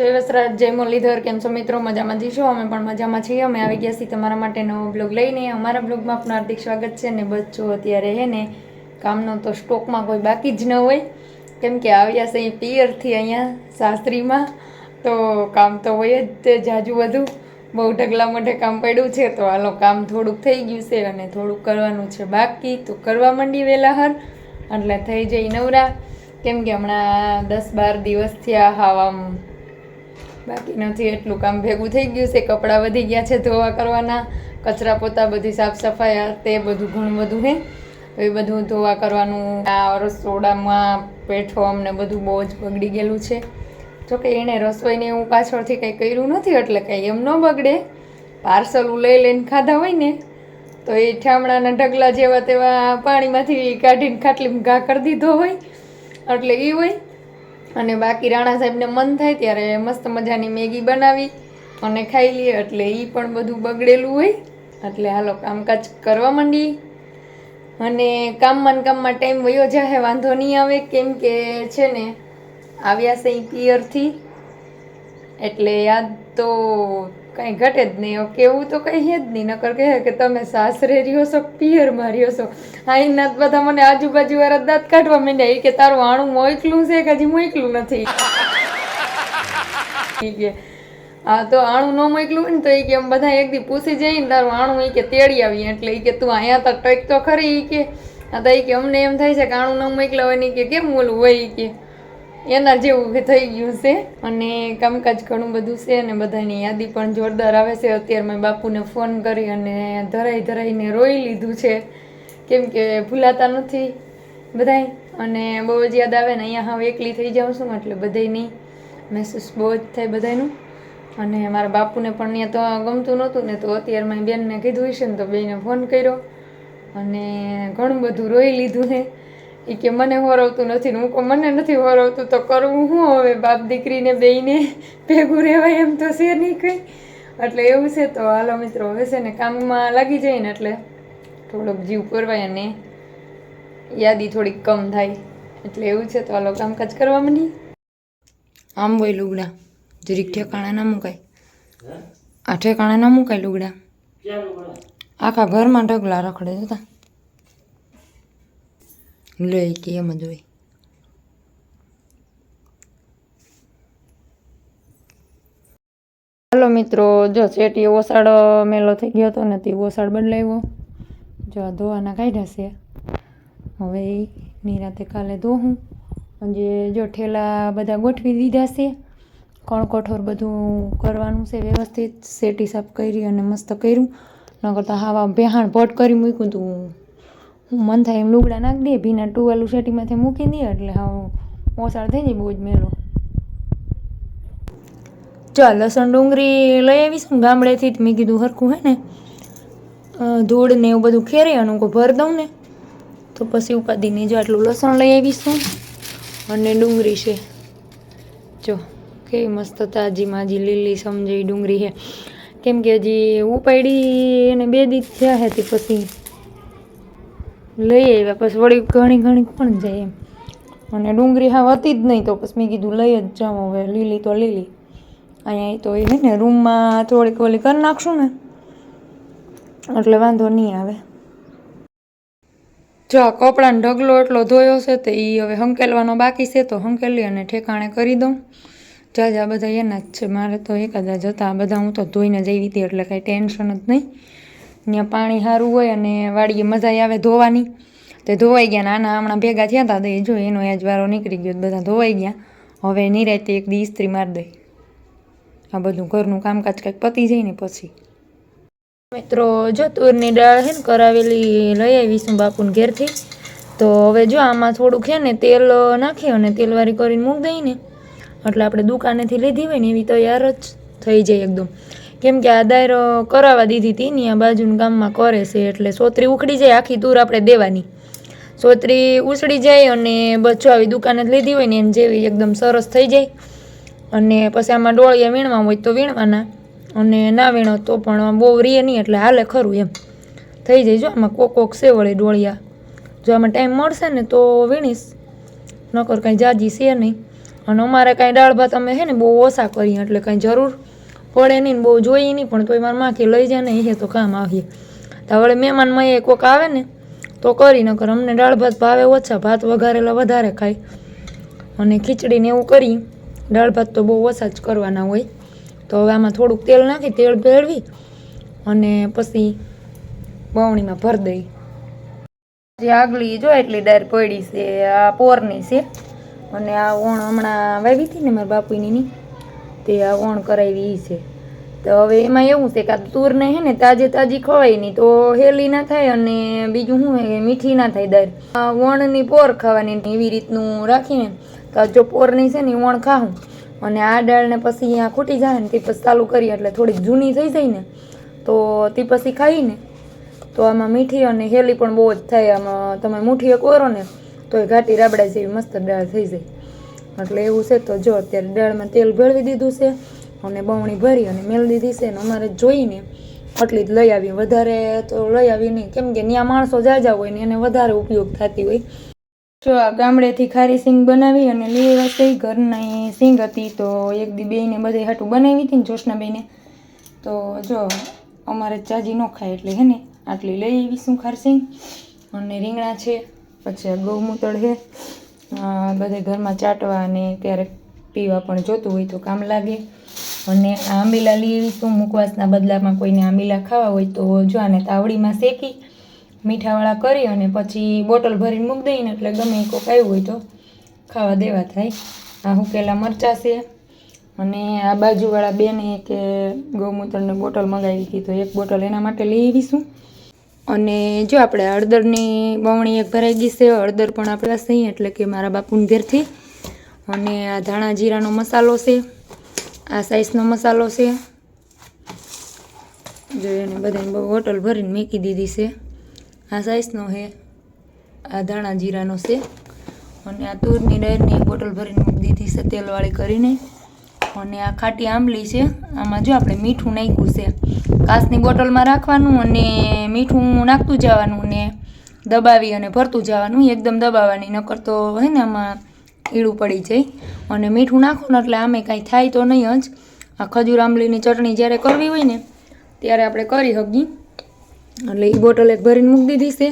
જય વસરાજ જય મુરલીધર, કેમ છો મિત્રો? મજામાં જઈશું અમે પણ મજામાં છીએ. અમે આવી ગયા છીએ તમારા માટે નવો બ્લોગ લઈને. અમારા બ્લોગમાં આપનું હાર્દિક સ્વાગત છે ને બચ્ચો અત્યારે હે ને કામનો તો સ્ટોકમાં કોઈ બાકી જ ન હોય. કેમ કે આવ્યા છે પિયરથી અહીંયા શાસ્ત્રીમાં તો કામ તો હોય જ તે જાજુ બધું. બહુ ઢગલા મોઢે કામ પડ્યું છે. તો હાલો કામ થોડુંક થઈ ગયું છે અને થોડુંક કરવાનું છે બાકી. તો કરવા માંડી વહેલા હર એટલે થઈ જઈ નવરા. કેમ કે હમણાં દસ બાર દિવસથી આ હાવ આમ બાકી નથી એટલું કામ ભેગું થઈ ગયું છે, કપડાં વધી ગયા છે ધોવા કરવાના, કચરા પોતા બધી સાફ સફાઈ તે બધું ઘણું બધું હે એ બધું ધોવા કરવાનું, આ રસોડામાં પ્લેટફોર્મ ને બધું બહુ જ બગડી ગયેલું છે. જોકે એણે રસોઈને એવું પાછળથી કંઈ કર્યું નથી, એટલે કંઈ એમ ન બગડે. પાર્સલ લઈ લઈને ખાધા હોય ને, તો એ ઠામડાના ઢગલા જેવા તેવા પાણીમાંથી કાઢીને ખાટલીમાં ઘા કરી દીધો હોય, એટલે એ હોય. અને બાકી રાણા સાહેબને મન થાય ત્યારે મસ્ત મજાની મેગી બનાવી અને ખાઈ લઈએ. એટલે એ પણ બધું બગડેલું હોય. એટલે હાલો કામકાજ કરવા માંડી. અને કામમાં કામમાં ટાઈમ વયો જાહે, વાંધો નહીં આવે. કેમ કે છે ને, આવ્યા છે પિયરથી. એટલે યાદ તો કાંઈ ઘટે જ નહીં. કેવું તો છે જ નહીં. નકર કહે કે તમે સાસરે રહ્યો છો પિયરમાં રહ્યો છો. હા એના બધા મને આજુબાજુ વાળા દાંત કાઢવા માંડ્યા. એ કે તારું આણું મોકલું છે કે હજી મોકલું નથી? કે, હા, તો આણું ન મોકલું હોય ને તો એ કે બધા એક દી પૂછી જઈને તારું આણું એ કે તેડી આવીએ એટલે એ કે, તું અહીંયા તો ટક તો ખરી. ઈ કે આ તો એ કે અમને એમ થાય છે કે આણું ન મોકલા હોય ને કે કેમ ઓલું હોય? એ કે એના જેવું થઈ ગયું છે અને કામકાજ ઘણું બધું છે અને બધાની યાદી પણ જોરદાર આવે છે. અત્યારે મેં બાપુને ફોન કરી અને ધરાઈ ધરાઈને રોઈ લીધું છે. કેમ કે ભૂલાતા નથી બધાય અને બહુ જ યાદ આવે ને અહીંયા હવે એકલી થઈ જાઉં છું એટલે બધાયની મહેસૂસ બહુ જ થાય બધાયનું. અને મારા બાપુને પણ ત્યાં તો ગમતું નહોતું ને તો અત્યારે મારી બેનને કીધું હશે ને તો બેને ફોન કર્યો અને ઘણું બધું રોઈ લીધું છે. એ કે મને હોરવતું નથી. હું કહું મને નથી હોરવતું તો કરવું શું હવે? બાપ દીકરીને બેયને ભેગું રહેવાય એમ તો છે નહીં કંઈ. એટલે એવું છે તો હાલો મિત્રો હવે છે ને કામમાં લાગી જાય ને એટલે થોડોક જીવ પરવાય અને યાદી થોડીક કમ થાય. એટલે એવું છે તો હાલો કામકાજ કરવા માંડી આમ હોય લુગડા. જરીક ઠેકાણા ના મુકાય. આ ઠેકાણા ના મુકાય લુગડા. આખા ઘરમાં ઢગલા રખડે જતા લઈ કે એમ જ હોય હાલો મિત્રો. જો શેટી ઓસાડ મેલો થઈ ગયો હતો ને તે ઓસાડ બદલાવ્યો. જો આ ધોવાના કાઢ્યા છે. હવે નિરાતે કાલે ધોહું. અને જો ઠેલા બધા ગોઠવી દીધા છે. કણ કઠોર બધું કરવાનું છે, વ્યવસ્થિત. સેટી સાફ કરી અને મસ્ત કર્યું. ન કરતાં હાવા બેહાણ ભટ કરી મૂક્યું તું. હું મન થાય એમ લુગડા નાખી દે, ભીના ટુવાલું શેટીમાંથી મૂકી દે, એટલે હા ઓસાળ થઈ જાય બહુ જ મેલો ચાલ, લસણ ડુંગળી લઈ આવીશ ગામડેથી જ મેં કીધું હરખું હે ને ધૂળ ને એવું બધું ખેરે અને હું ભર દઉં ને, તો પછી ઉપાદી નહીં. જો આટલું લસણ લઈ આવીશું અને ડુંગળી છે. જો, કેવી મસ્ત તાજી માજી લીલી સમજી ડુંગળી છે કેમ કે હજી ઉપાડી એને બે દિવસ થયા હતી પછી લઈ આવ્યા. પછી વળી ઘણી ઘણી પણ જાય એમ. અને ડુંગળી હા હતી જ નહીં તો પછી મેં કીધું લઈ જ જાઉં હવે, લીલી તો લીલી. અહીંયા તો એ ને, રૂમમાં થોડીક ઓલી કરી નાખશું ને, એટલે વાંધો નહીં આવે. જો આ કપડાનો ઢગલો એટલો ધોયો છે તો એ હવે હંકેલવાનો બાકી છે, તો હંકેલી અને ઠેકાણે કરી દઉં. જાજા બધા એના જ છે. મારે તો એકાદા જતા બધા હું તો ધોઈને જઈ હતી, એટલે કાંઈ ટેન્શન જ નહીં. ત્યાં પાણી સારું હોય અને વાડીએ મજા આવે ધોવાની. તે ધોવાઈ ગયા નાના હમણાં ભેગા થયા હતા તો એ જો એનો યાજ વારો નીકળી ગયો બધા ધોવાઈ ગયા. હવે નિરાયતે એક દી ઇસ્ત્રી મારી દઈ. આ બધું ઘરનું કામકાજ કંઈક પતી જાય ને પછી. મિત્રો જો દાળ છે ને કરાવેલી લઈ આવીશું બાપુને ઘેરથી. તો હવે જો આમાં થોડુંક છે ને તેલ નાખી અને તેલવાળી કરીને મૂકી દઈએ ને. એટલે આપણે દુકાનેથી લીધી હોય ને એવી તૈયાર જ થઈ જાય એકદમ. કેમ કે આ દાયરો કરાવવા દીધી હતી ને આ બાજુના ગામમાં કરે છે એટલે સોતરી ઉખડી જાય, આખી દૂર આપણે દેવાની. સોતરી ઉસળી જાય અને બચ્ચો આવી દુકાને જ લીધી હોય ને એમ જેવી એકદમ સરસ થઈ જાય. અને પછી આમાં ડોળિયા વીણવા હોય તો વીણવાના અને ના વીણો તો પણ બહુ રીએ નહીં એટલે હાલે ખરું એમ. થઈ જાય જો આમાં કોક કોક છે વળી ડોળિયા. જો આમાં ટાઈમ મળશે ને તો વીણીશ. નકર કાંઈ જાજી છે નહીં. અને અમારે કાંઈ દાળ ભાત અમે છે ને બહુ ઓછા કરીએ એટલે કાંઈ જરૂર પડે નહીં બહુ જોઈએ નહીં, પણ તોય મારા માખી લઈ જાય ને એ તો કામ આવીએ તો હવે મહેમાનમાં એ કોક આવે ને, તો કરી, નકર અમને દાળ ભાત ભાવે ઓછા, ભાત વઘારેલા વધારે ખાય. અને ખીચડીને એવું કરી, દાળ ભાત તો બહુ ઓછા જ કરવાના હોય. તો હવે આમાં થોડુંક તેલ નાખી, તેલ ભેળવી અને પછી બવણીમાં ભરી દઈ. જે આગલી જો એટલી ડાર પડી છે, આ પોરની છે. અને આ ઓણ હમણાં વાવી હતી ને મારા બાપુની તે આ ઓણ કરાવી એ છે. તો હવે એમાં એવું છે કે આ તૂરને હે ને તાજે તાજી ખવાય નહીં, તો હેલી ના થાય અને બીજું શું હે મીઠી ના થાય આ વણની પોર ખાવાની એવી રીતનું રાખીને, તો જો પોરની છે ને વણ ખાવું અને આ દાળને પછી અહીંયા ખૂટી જાય ને તે પછી ચાલુ કરીએ, એટલે થોડીક જૂની થઈ જાય ને, તો તે પછી ખાઈને, તો આમાં મીઠી અને હેલી પણ બહુ જ થાય. આમાં તમે મુઠીએ એક ને તો એ ઘાટી રાબડા જેવી મસ્ત દાળ થઈ જાય. એટલે એવું છે તો જો અત્યારે દાળમાં તેલ ભેળવી દીધું છે અને બમણી ભરી અને મેળ દીધી છે ને અમારે જોઈને આટલી જ લઈ આવી. વધારે તો લઈ આવી નહીં. કેમ કે ત્યાં માણસો જાજા હોય ને એને વધારે ઉપયોગ થતી હોય. જો આ ગામડેથી ખારી સિંગ બનાવી અને લઈ આવ્યા છે ઘરની સિંગ હતી તો એક દી બેને બધે હાટું બનાવી હતી ને જોશનાબેને તો જો અમારે ચાજી ન ખાય એટલે હે ને આટલી લઈ આવીશું ખારસિંગ અને રીંગણા છે, પછી આ ગૌમૂતળ છે. બધે ઘરમાં ચાટવા અને ક્યારેક પીવા પણ જોતું હોય તો કામ લાગે. અને આંબીલા લીવી આવીશું મુખવાસના બદલામાં કોઈને આંબીલા ખાવા હોય તો જો આને તાવડીમાં શેકી, મીઠાવાળા કરી અને પછી બોટલ ભરીને મૂકી દઈને એટલે ગમે કોક આવ્યું હોય તો ખાવા દેવા થાય. આ હુકેલા મરચાં છે. અને આ બાજુવાળા બેને કે ગૌમૂત્રને બોટલ મંગાવી હતી તો એક બોટલ એના માટે લઈ આવીશું. અને જો આપણે હળદરની બવણી એક ભરાઈ ગઈ છે, હળદર પણ આપણે સહી એટલે કે મારા બાપુને ઘેરથી. અને આ ધાણા જીરાનો મસાલો છે, આ સાઈઝનો મસાલો છે. જો એને બધાને બહુ બોટલ ભરીને મૂકી દીધી છે. આ સાઈઝનો છે, આ ધાણા જીરાનો છે. અને આ તૂરની એક બોટલ ભરીને મૂકી દીધી છે, તેલવાળી કરીને. અને આ ખાટી આંબલી છે, આમાં જો આપણે મીઠું નાખ્યું છે. કાચની બોટલમાં રાખવાનું અને મીઠું નાખતું જવાનું ને દબાવી અને ભરતું જવાનું, એકદમ દબાવવાની. નકર તો હે ને આમાં ઈડું પડી જાય. અને મીઠું નાખો ને એટલે આમે કાંઈ થાય તો નહીં જ. આ ખજૂર આંબલીની ચટણી જ્યારે કરવી હોય ને, ત્યારે આપણે કરી શકીએ એટલે એ બોટલ એક ભરીને મૂકી દીધી છે.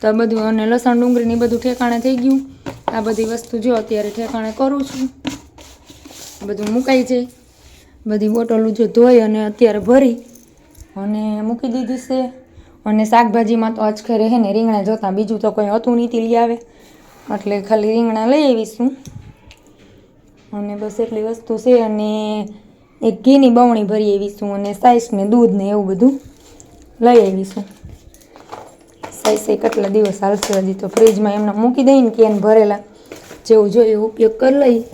તો આ બધું અને લસણ, ડુંગળીને બધું ઠેકાણે થઈ ગયું. આ બધી વસ્તુ જો અત્યારે ઠેકાણે કરું છું. બધું મુકાઈ જાય. બધી બોટલો જો ધોઈ અને અત્યારે ભરી. અને મૂકી દીધી છે. અને શાકભાજીમાં તો આજ રહે ને રીંગણા જોતાં બીજું તો કોઈ હતું નહીં લઈ આવે. એટલે ખાલી રીંગણા લઈ આવીશું. અને બસ એટલી વસ્તુ છે અને એક ઘીની બવણી ભરી આવીશું અને સાઈસ ને દૂધ ને એવું બધું લઈ આવીશું. સાઈસે કેટલા દિવસ હાલશે હજી તો ફ્રીજમાં એમને મૂકી દઈને કેન ભરેલા જેવું જોઈએ ઉપયોગ કરી લઈ.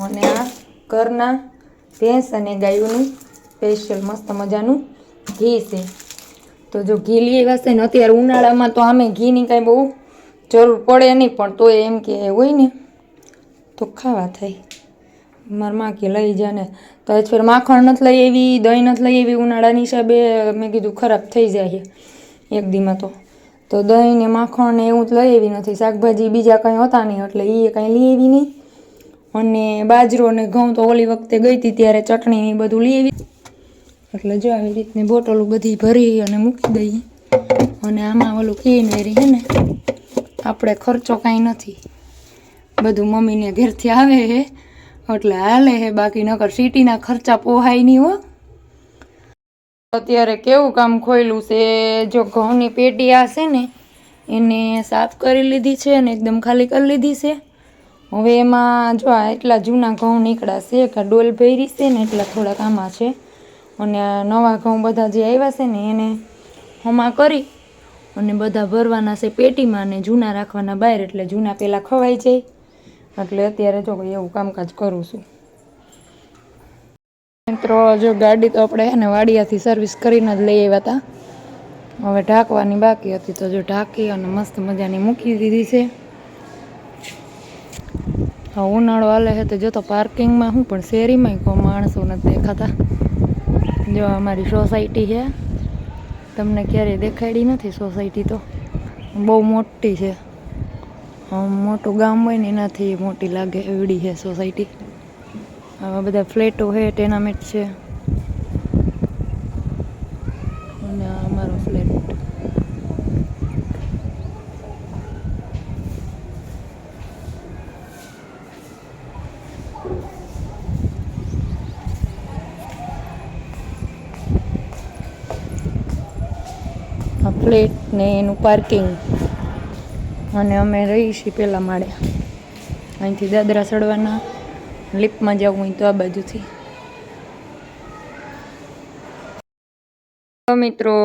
અને આ ઘરના ભેંસ અને ગાયોનું સ્પેશિયલ મસ્ત મજાનું ઘી છે. તો જો ઘી લઈ છે ને અત્યારે ઉનાળામાં તો આમે ઘીની કાંઈ બહુ જરૂર પડે નહીં, પણ તોય એમ કે હોય ને, તો ખાવા થાય. મારા માં કે લઈ જાય ને. તો ફેર માખણ નથી લઈ આવી, દહીં નથી લઈ આવી, ઉનાળાની હિસાબે મેં કીધું ખરાબ થઈ જાય એક દીમાં તો. તો દહીં ને માખણ ને એવું જ લઈ આવી નથી. શાકભાજી બીજા કંઈ હતા નહીં, એટલે એ કાંઈ લઈ આવી નહીં. અને બાજરો ને ઘઉં તો ઓલી વખતે ગઈ હતી, ત્યારે ચટણી બધું લઈ આવી. એટલે જો આવી રીતની બોટલો બધી ભરી અને મૂકી દઈએ અને આમાં ઓલું કેન વેરી હે ને, આપણે ખર્ચો કાંઈ નથી. બધું મમ્મીને ઘેરથી આવે હે, એટલે હાલે હે, બાકી નકર સિટીના ખર્ચા પોહાય નહીં હો. અત્યારે કેવું કામ ખોયલું છે, જો ઘઉંની પેટી આ ને, એને સાફ કરી લીધી છે અને એકદમ ખાલી કરી લીધી છે. હવે એમાં જો આ એટલા જૂના ઘઉં નીકળ્યા છે કે ડોલ ભરી છે ને, એટલા થોડાક આમાં છે. અને આ નવા ઘઉં બધા જે આવ્યા છે ને એને હમા કરી અને બધા ભરવાના છે પેટીમાં ને જૂના રાખવાના બહાર, એટલે જૂના પહેલાં ખવાઈ જાય. એટલે અત્યારે જો એવું કામકાજ કરું છું. મિત્રો, જો ગાડી તો આપણે એને વાડિયાથી સર્વિસ કરીને જ લઈ આવ્યા હતા હવે ઢાંકવાની બાકી હતી, તો જો ઢાંકી અને મસ્ત મજાની મૂકી દીધી છે. ઉનાળો હાલે છે તો જો તો પાર્કિંગમાં હું પણ શેરીમાં કોઈ માણસો નથી દેખાતા. જો અમારી સોસાયટી છે. તમને ક્યારેય દેખાડી નથી સોસાયટી તો. બહુ મોટી છે. મોટું ગામ હોય ને એનાથી મોટી લાગે એવડી છે સોસાયટી. આવા બધા ફ્લેટો છે, ટેનામેન્ટ છે અને આ અમારો ફ્લેટ આ ફ્લેટ ને એનું પાર્કિંગ. અને અમે રહી છીએ પહેલા માળે. અહીંથી દાદરા ચડવાના લિફ્ટમાં જવું હોય તો આ બાજુથી. મિત્રો,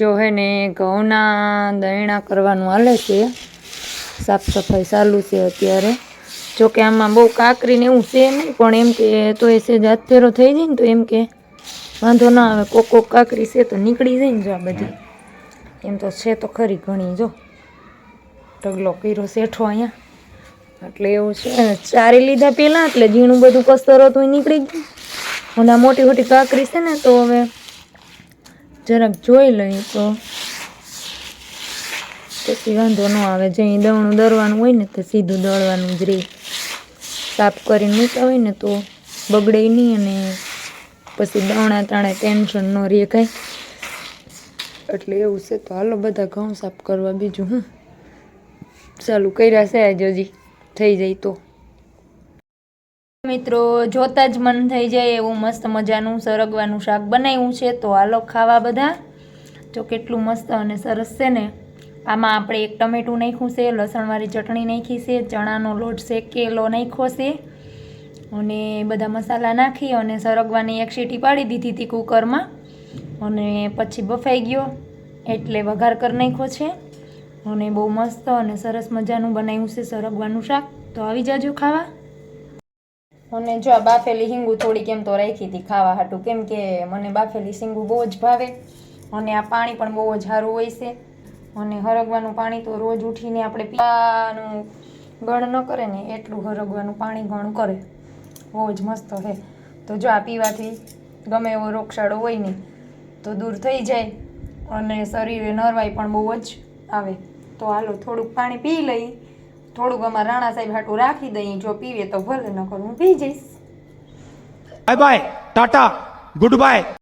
જો હે ને ઘઉંના દહીણા કરવાનું હાલે છે. સાફ સફાઈ ચાલુ છે અત્યારે. જો કે આમાં બહુ કાકરી ને એવું છે નહીં, પણ એમ કે તો એ સેજ હાથેરો થઈ જાય ને તો એમ કે વાંધો ના આવે, કોક કોક કાકરી છે તો નીકળી જાય ને જો આ બધી. એમ તો છે તો ખરી ઘણી, જો. ઢગલો કર્યો શેઠો અહીંયા. એટલે એવું છે ચારી લીધા પહેલાં, એટલે ઝીણું બધું કસ્તર હતું નીકળી ગયું. અને મોટી મોટી કાકરી છે ને, તો હવે જરાક જોઈ લઈ તો. પછી વાંધો ન આવે, જે દવણું દરવાનું હોય ને, તે સીધું દળવાનું જ રહે. સાફ કરીને મૂકતા હોય ને, તો બગડે નહીં અને પછી દાણા તાણે ટેન્શન ન રહે કાંઈ. એટલે એવું છે. તો હાલો, બધા ઘઉં સાફ કરવા બીજું હું. ચાલુ કર્યા છે આજે હજી. થઈ જાય તો. મિત્રો, જોતા જ મન થઈ જાય એવું મસ્ત મજાનું સરગવાનું શાક બનાવ્યું છે. તો હાલો, ખાવા બધા. જો કેટલું મસ્ત અને સરસ છે ને. આમાં આપણે એક ટમેટું નાખ્યું છે, લસણવાળી ચટણી નાખી છે, ચણાનો લોટ શેકેલો નાખ્યો છે. અને બધા મસાલા નાખી અને સરગવાની એક સીટી પાડી દીધી હતી કુકરમાં. અને પછી બફાઈ ગયો. એટલે વઘાર કરી નાખ્યો છે. અને બહુ મસ્ત અને સરસ મજાનું બનાવ્યું છે સરગવાનું શાક. તો આવી જાજો ખાવા. અને જો આ બાફેલી હિંગુ થોડી કેમ તો રાખી હતી ખાવા હાટું. કેમ કે મને બાફેલી હિંગુ બહુ જ ભાવે. અને આ પાણી પણ બહુ જ સારું હોય છે. અને હરગવાનું પાણી તો રોજ ઉઠીને આપણે પીવાનું ગણ ન કરે ને, એટલું હરગવાનું પાણી ગણ કરે. બહુ જ મસ્ત છે. તો જો આ પીવાથી ગમે એવો રોગચાળો હોય ને તો દૂર થઈ જાય અને શરીરે નરવાઈ પણ બહુ જ આવે. તો હાલો, થોડુંક પાણી પી લઈ, થોડુંક અમારા રાણા સાહેબ હાટું રાખી દઈ, જો પીવે તો ભલે ન કરું હું પી જઈશ. Bye bye tata goodbye